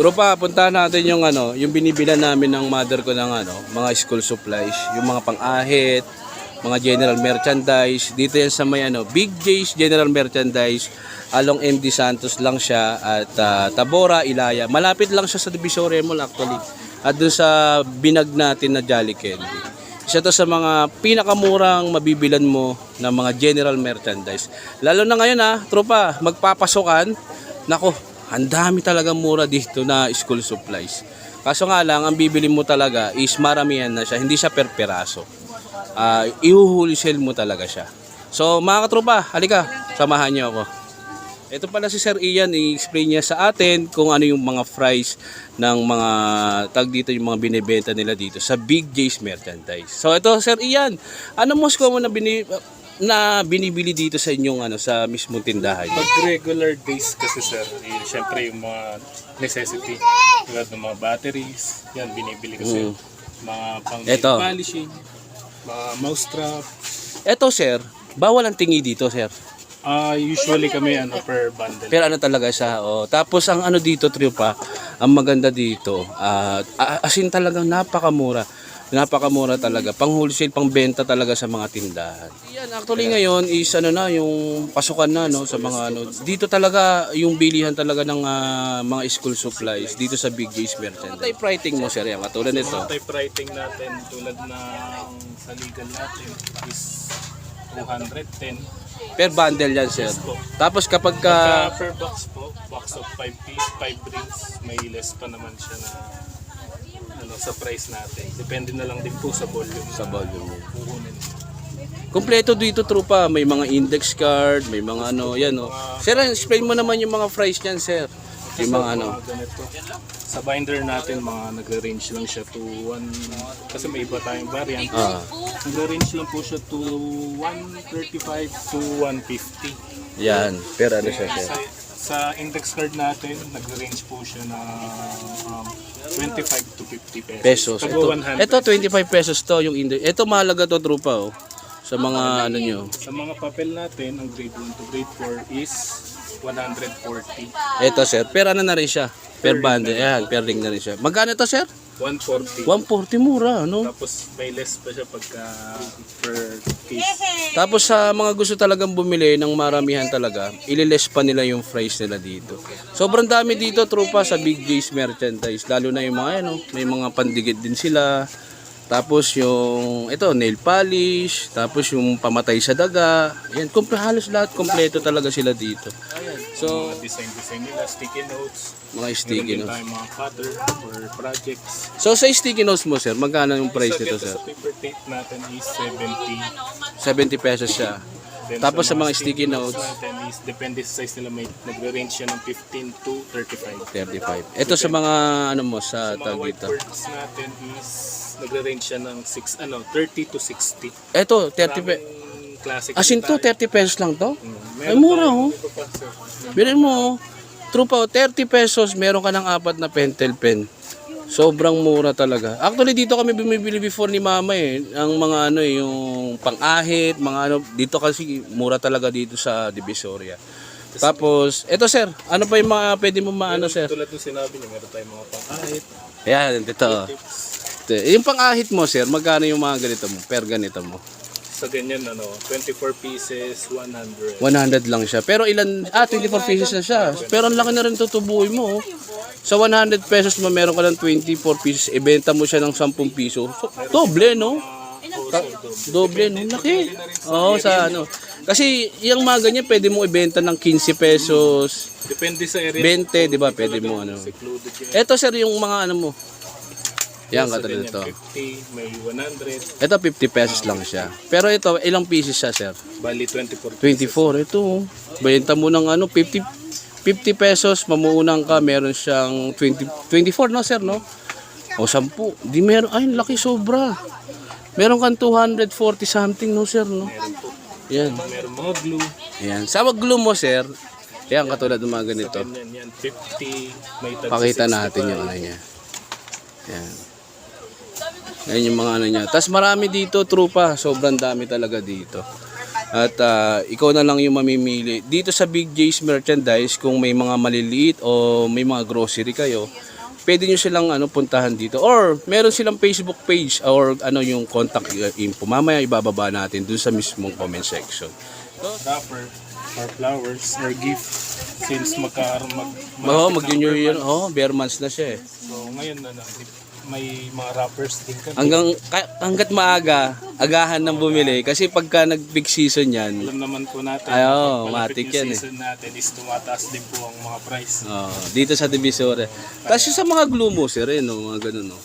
Tropa, puntahan natin yung ano, yung binibilan namin ng mother ko ng ano, mga school supplies, yung mga pang-ahit, mga general merchandise. Dito yan sa may ano, Big J's General Merchandise. Along MD Santos lang siya at ah, Tabora, Ilaya. Malapit lang siya sa Divisoria Mall actually. At dun sa binag natin na Jolly Candy. Isa to sa mga pinakamurang mabibilan mo ng mga general merchandise. Lalo na ngayon ha, tropa, magpapasokan. Nako, ang dami talaga mura dito na school supplies. Kaso nga lang, ang bibili mo talaga is maramihan na siya, hindi siya per peraso. Ah, ihuhulisel mo talaga siya. So mga katropa, halika, samahan niyo ako. Ito pala si Sir Ian, i-explain niya sa atin kung ano yung mga price ng mga tag dito yung mga binebenta nila dito sa Big J's Merchandise. So ito Sir Ian, ano most common na, bini, na binibili dito sa inyong ano sa mismong tindahan? Pag regular days kasi sir, eh, syempre yung mga necessity, tulad ng mga batteries, yan binibili kasi. Mga pang Eto. polishing, mga mouse trap. Ito Sir, bawal ang tingi dito Sir. Ah, usually kami ano per bundle. Pero ano talaga siya, oh. Tapos ang ano dito, trio pa, ang maganda dito, ah, a- asin talagang napakamura. Napakamura talaga. Pang wholesale, pang benta talaga sa mga tindahan. Yan, actually ngayon is ano na, yung pasukan na no, sa mga ano. Dito talaga yung bilihan talaga ng ah, mga school supplies dito sa Big J's Merchant. Ano typewriting mo, sir? Yan, katulad nito. Mga typewriting natin tulad ng sa legal natin is 210. Per bundle yan, sir. po. Tapos kapag ka... Pagka per box po, box of 5 piece, 5 rings, may less pa naman siya na ano sa price natin. Depende na lang din po sa volume. Sa volume. Kukunin. Kompleto dito trupa, may mga index card, may mga ano, yan oh. Sir, explain mo naman yung mga price niyan, sir. Yung mga ano. Ganito. Sa binder natin, mga nag-range lang siya to 1, kasi may iba tayong variant. Ah, Nag-range lang po siya to 135 to 150. yan. Pero ano siya, sir? Sa, index card natin, nag-range po siya na um, 25 to 50 pesos. Pesos. Ito, 100. ito 25 pesos to yung index. Ito mahalaga to trupa oh. Sa mga ano nyo. Sa mga papel natin, ang grade 1 to grade 4 is 140. Ito sir, per ano na rin siya? Per bundle. Ayan, per ring na rin siya. Magkano to sir? 140. 140 mura, no? Tapos may less pa siya pagka per case. Tapos sa mga gusto talagang bumili ng maramihan talaga, ililes pa nila yung price nila dito. Sobrang dami dito trupa sa Big J's merchandise, lalo na yung mga ano, may mga pandikit din sila. Tapos yung ito nail polish, tapos yung pamatay sa daga. Yan, kumple halos lahat kompleto talaga sila dito. So, Mga design-design nila, sticky notes. mga Meron sticky din notes. tayong mga cutter for projects. So sa sticky notes mo sir, magkano yung price nito sir? sa paper tape natin is 70. 70 pesos siya. Then Tapos sa mga sticky notes, natin is depende sa size nila may nagre-range siya ng 15 to 35. 35. Ito sa mga ano mo sa Mga tag dito. whiteboards natin is nagre-range siya ng 6 ano, 30 to 60. Ito, 30 pe classic. As in to, 30 pesos lang to? Mm, Ay, mura oh. Bilhin mo oh. Trupa, 30 pesos, meron ka ng apat na pentel pen. Sobrang mura talaga. Actually, dito kami bumibili before ni Mama eh. Ang mga ano eh, yung pang-ahit, mga ano. Dito kasi mura talaga dito sa Divisoria. Tapos, eto sir, ano pa yung mga pwede mo maano sir? Tulad ng sinabi niyo, meron tayong mga pang-ahit. Ayan, dito. Ito. 60. Eh, yung pang-ahit mo, sir, magkano yung mga ganito mo, per ganito mo? Sa ganyan, ano, 24 pieces, 100. 100 lang siya. Pero ilan, ah, 24 pieces na siya. Pero ang laki na rin tutubuin mo. oh. Sa 100 pesos mo, meron ka ng 24 pieces. Ibenta mo siya ng 10 piso. So, doble, no? Doble, no? Laki. Oo, sa ano. Kasi yung mga ganyan, pwede mo ibenta ng 15 pesos, Depende sa area. 20, di ba? Pwede mo ano. Secluded. Eto, sir, yung mga ano mo, yan, katulad ito. 50, may 100. Ito, 50 pesos lang siya. Pero ito, ilang pieces siya, sir? Bali, 24 24, ito. oh. Benta mo ng ano, 50, 50 pesos, mamuunang ka, meron siyang 20, 24, no, sir, no? O, 10. Di meron, ay, laki sobra. Meron kang 240 something, no, sir, no? Meron po. Yan. Meron mga glue. Yan. Sa glue mo, sir, yan, katulad ng mga ganito. Ganyan yan. 50, may Pakita natin yung ano niya. Yan. Yan yung mga ano niya. Tapos marami dito, trupa. Sobrang dami talaga dito. At ah, ikaw na lang yung mamimili. Dito sa Big J's Merchandise, kung may mga maliliit o may mga grocery kayo, pwede nyo silang ano, puntahan dito. Or meron silang Facebook page or ano yung contact info. Mamaya ibababa natin dun sa mismong comment section. Wrapper or flowers or gift since magka mag, Oo, malapit mag-junior year. Oo, bare months na siya eh. So ngayon na may mga wrappers din kami. Hanggang ka- hanggat maaga, agahan ng bumili kasi pagka nag-big season yan, Alam naman po natin, Ay, oo, matik yung yan eh. season natin is tumataas din po ang mga price. oh, dito sa Divisoria. Tapos yung sa mga glue mo, sir, eh, no, mga ganun, no.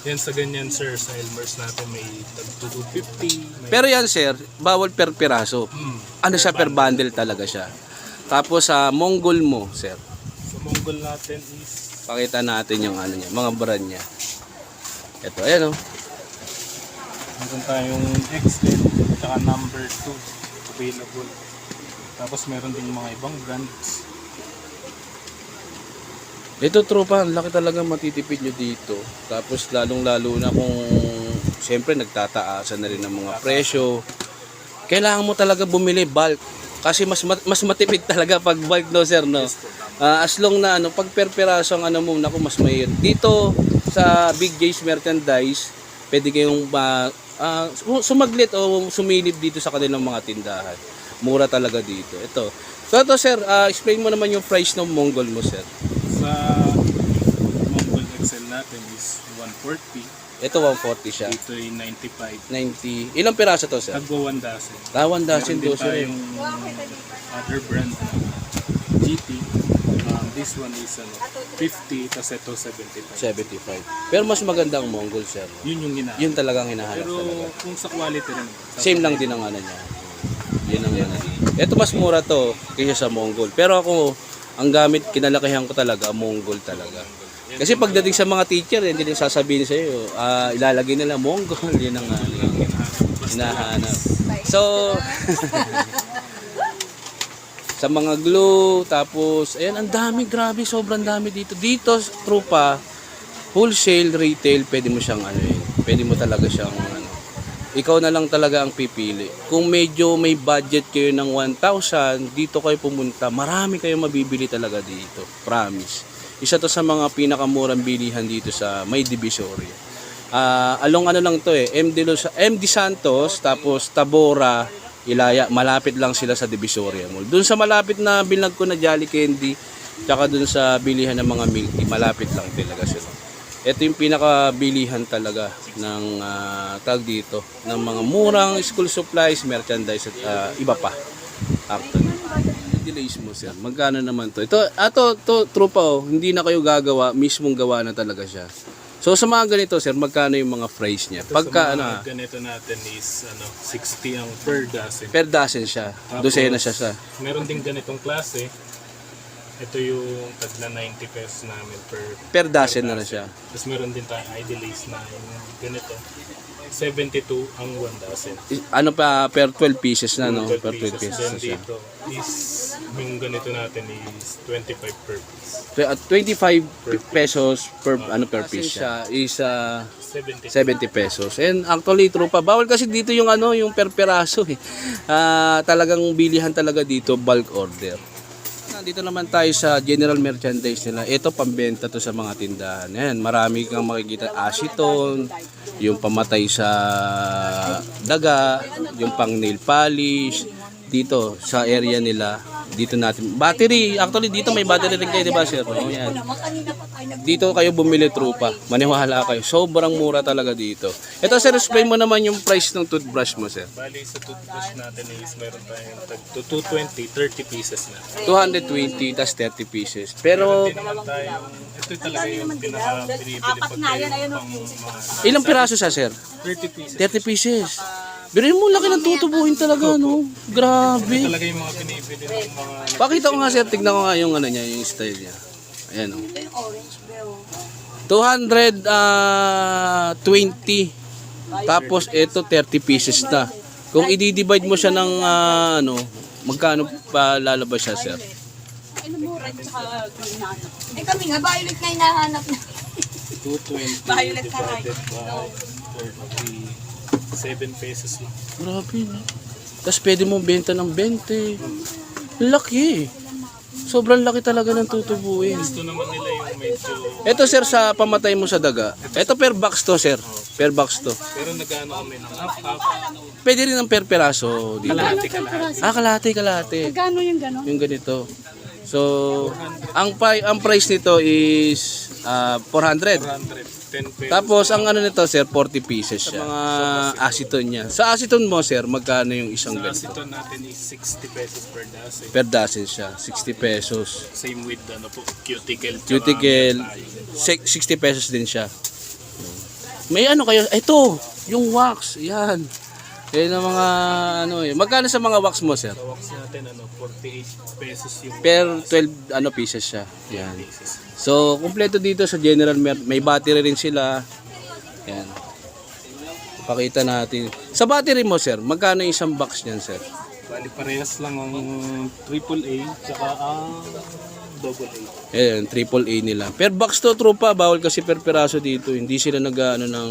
Yan sa ganyan sir, sa Elmer's natin may tag 250, may Pero yan, sir, bawal per piraso. Hmm. Ano siya, per bundle talaga siya. Tapos sa Mongol mo, sir, Sa Mongol natin is pakita natin yung ano niya, mga brand niya. Ito, ayan, oh. meron tayong XL at number 2 available. Tapos meron din mga ibang brands. Ito tropa, ang laki talaga matitipid nyo dito. Tapos lalong lalo na kung siyempre nagtataasan na rin ng mga presyo. Kailangan mo talaga bumili bulk. Kasi mas mas matipid talaga pag bulk no sir no. Ah, as long na ano pag per piraso ang ano mo nako mas mahirap. Dito sa Big J's merchandise, pwede kayong ba ah, su- sumaglit o sumilip dito sa kanilang mga tindahan. Mura talaga dito. Ito. So ito sir, ah, explain mo naman yung price ng Mongol mo sir. Sa Mongol XL natin is 140. Ito 140 siya. Dito ay 95. 90. Ilang piraso to, sir? Tagwa 1 dozen. Tawan Meron dozen din do sir. tayong other brand na GT. This one is ano, 50, tapos ito 75. 75. Pero mas maganda ang Mongol, sir. Yun yung gina. Yun talagang hinahanap Pero talaga. kung sa quality rin. sa Same lang din ang ano niya. Yun ang ano. Ito mas mura to kaysa sa Mongol. Pero ako, ang gamit, kinalakihan ko talaga, Mongol talaga. Kasi pagdating sa mga teacher, hindi din sasabihin sa iyo, ah, ilalagay nila Mongol, yun ang ano, yung hinahanap. So, sa mga glue, tapos, ayan, ang dami, grabe, sobrang dami dito. Dito, trupa, wholesale, retail, pwede mo siyang ano yun, pwede mo talaga siyang ano, ikaw na lang talaga ang pipili. Kung medyo may budget kayo ng 1,000, dito kayo pumunta, marami kayo mabibili talaga dito. Promise. Isa to sa mga pinakamurang bilihan dito sa May Divisoria. Ah, along ano lang to eh, MD, Los, MD Santos, tapos Tabora, Ilaya, malapit lang sila sa Divisoria Mall. Doon sa malapit na binag ko na Jolly Candy, tsaka doon sa bilihan ng mga milk tea, malapit lang talaga sila. Ito yung pinakabilihan talaga ng ah, tag dito ng mga murang school supplies, merchandise at ah, iba pa. Actually. Delays mo sir. Magkano naman to? Ito, ato, to, tropa oh, hindi na kayo gagawa, mismong gawa na talaga siya. So sa mga ganito sir, magkano yung mga price niya? Pagka sa ano, mga ganito natin is ano, 60 ang per dozen. per dozen siya. Tapos, Dosena siya sa. Meron din ganitong klase. Ito yung tag na 90 pesos namin per Per dozen na na siya. Tapos meron din tayong Idolize na yung ganito. 72 ang 1 dozen. I- Ano pa, per 12 pieces na no? 12 Per 12 pieces. pieces Then na siya. dito is yung ganito natin is 25 per piece. Tw- at 25 pesos per ano per piece siya is ah, 70. 70 pesos. And actually true pa. Bawal kasi dito yung ano, yung per peraso eh. Ah, talagang bilihan talaga dito bulk order. Nandito naman tayo sa general merchandise nila. Ito pambenta to sa mga tindahan. Ayan, marami kang makikita aceton, yung pamatay sa daga, yung pang nail polish. Dito sa area nila, dito natin. Battery, actually dito may battery rin kayo, di ba sir? Oh, yan. Dito kayo bumili trupa. Maniwala kayo. Sobrang mura talaga dito. Ito sir, explain mo naman yung price ng toothbrush mo sir. Bali sa toothbrush natin is meron tayong tag to 220, 30 pieces na. 220 tas 30 pieces. Pero Hindi naman tayong, ito talaga yung pinaka pinibili pag kayo pang mga ilang piraso siya sir? 30 pieces. 30 pieces. Birin mo, laki ng tutubuhin talaga, no? Grabe. Talaga yung mga pinibili ng mga Pakita ko nga sir, tignan ko nga yung ano niya, yung style niya. Ayan, oh. 220. Tapos ito 30 pieces na. Kung i-divide mo siya ng ah, ano, magkano pa lalabas siya, sir? Ano mura at saka green na ano. Eh kami nga, violet na hinahanap na. 220 Violet na divided by 30, 7 pesos lang. Grabe, no? Tapos pwede mo benta ng 20. Laki. Sobrang laki talaga ng tutubuin. Gusto naman nila yung medyo... Ito sir sa pamatay mo sa daga. Ito per box to sir. Per box to. Pero nag-ano kami ng half-half. Pwede rin ng per peraso dito. Kalahati, kalahati. Ah, kalahati, kalahati. Magkano yung gano'n? Yung ganito. So, ang pri- ang price nito is ah, 400. 400. 10 pesos. Tapos ang ano nito sir, 40 pieces siya. Mga aceton niya. Sa aceton mo sir, magkano yung isang Sa ganito? aceton natin is 60 pesos per dozen. Per dozen siya, 60 pesos. Same with ano po, cuticle. Cuticle, tayo. six- 60 pesos din siya. May ano kayo? Ito, yung wax. Yan. Yan ang mga ano eh. Magkano sa mga wax mo sir? Sa wax natin, ano, 48 pesos yung Per 12 ano pieces siya. Yan. So, kumpleto dito sa General Mer- may battery rin sila. Yan. Pakita natin. Sa battery mo, sir, magkano yung isang box niyan, sir? Bali parehas lang ang AAA tsaka ang double A. Ayan, triple A nila. Per box to, trupa. Bawal kasi per piraso dito. Hindi sila nag-ano ng...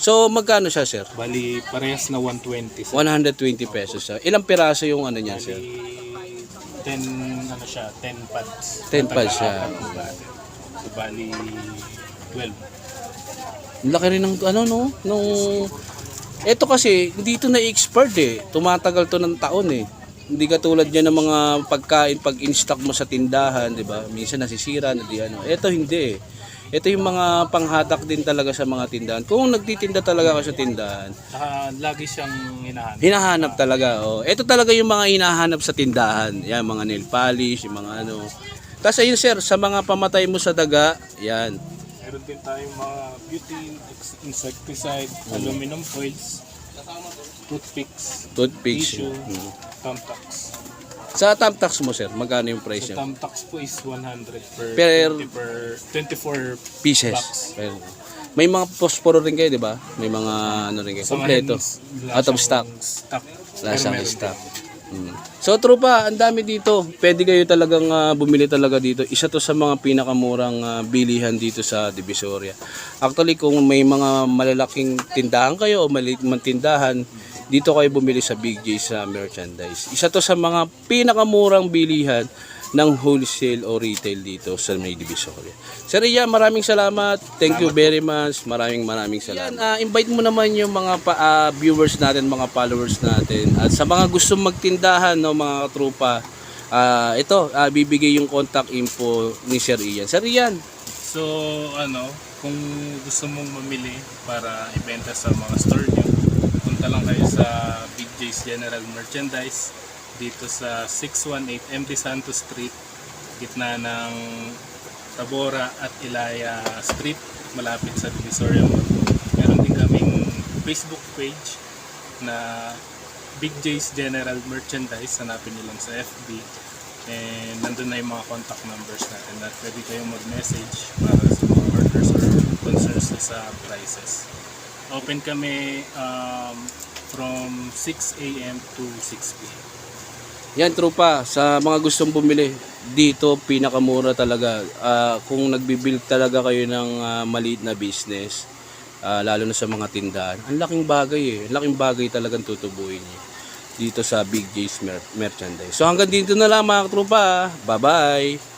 So, magkano siya, sir? Bali parehas na 120. So, 120 pesos siya. Ilang piraso yung ano niyan, sir? bali 10 ano siya, 10 pads. 10 pads siya. So bali 12. Ang Laki rin ng ano, no? Nung... Ito kasi, hindi ito na-expert eh. Tumatagal to ng taon eh. Hindi katulad yan ng mga pagkain pag in-stock mo sa tindahan, di ba? Minsan nasisira na di ano. Ito hindi eh. Ito yung mga panghatak din talaga sa mga tindahan. Kung nagtitinda talaga ka sa tindahan, Saka lagi siyang hinahanap. hinahanap talaga. Oh. Ito talaga yung mga hinahanap sa tindahan. Yan, mga nail polish, yung mga ano. Tapos ayun sir, sa mga pamatay mo sa daga, yan. Meron din tayong mga ex- insecticide, aluminum foils, toothpicks, Toothpicks. tissue, Mm. Sa Tamtax mo sir, magkano yung price Sa niya? thumbtacks po is 100 per, Per- 20 per 24 pieces. Pero, may mga posporo rin kayo, di ba? May mga ano rin kayo. Sa Kompleto. Out of stock. stock. Meron stock. Mm. So, trupa, ang dami dito. Pwede kayo talagang ah, bumili talaga dito. Isa to sa mga pinakamurang ah, bilihan dito sa Divisoria. Actually, kung may mga malalaking tindahan kayo o maliit man tindahan, dito kayo bumili sa Big J sa merchandise. Isa to sa mga pinakamurang bilihan ng wholesale o retail dito sa may Divisoria. Sir Ian, maraming salamat. Thank you very much. Maraming maraming salamat. Yan, ah, invite mo naman yung mga pa- ah, viewers natin, mga followers natin. At sa mga gusto magtindahan, no, mga trupa, ah, ito, ah, bibigay yung contact info ni Sir Ian. Sir Ian, So, ano, kung gusto mong mamili para ibenta sa mga store nyo, punta lang kayo sa Big J's General Merchandise dito sa 618 MD Santos Street, gitna ng Tabora at Ilaya Street, malapit sa Divisoria. Meron din kaming Facebook page na Big J's General Merchandise, hanapin nyo lang sa FB. And nandun na yung mga contact numbers natin at pwede kayong mag-message para sa mga orders or concerns sa prices. Open kami um, from 6 a.m. to 6 p.m. yan trupa, sa mga gustong bumili, dito pinakamura talaga. Ah, kung nagbibuild talaga kayo ng ah, maliit na business, ah, lalo na sa mga tindahan, ang laking bagay eh. Ang laking bagay talagang tutubuin niyo dito sa Big J's Mer- Merchandise. So hanggang dito na lang mga trupa. Bye-bye!